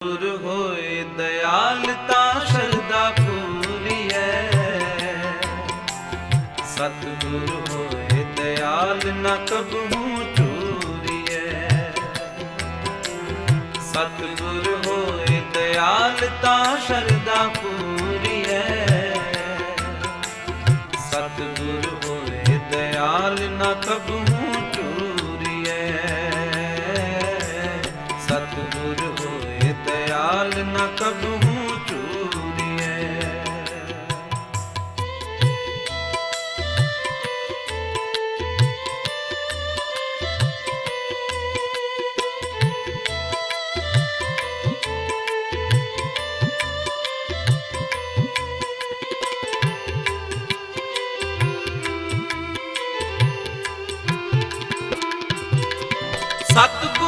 ਗੁਰ ਹੋਏ ਦਇਆਲ ਤਾਂ ਸ਼ਰਦਾ ਪੂਰੀਐ ਸਤਿਗੁਰ ਹੋਏ ਦਇਆਲ ਨ ਕਬਹੂ ਚੂਰੀਐ ਸਤਿਗੁਰ ਹੋਏ ਦਇਆਲ ਸ਼ਰਦਾ ਪੂਰੀ ਪੂਰੀਐ ਸਤਿਗੁਰ ਹੋਏ ਦਇਆਲ ਨ ਕਬਹੂ ਚੂਰੀਐ ਸਤਿਗੁਰ ਹੋਏ ਖਿਆਲ ਨਾ ਕਬੂ ਸਤਿਗੁਰ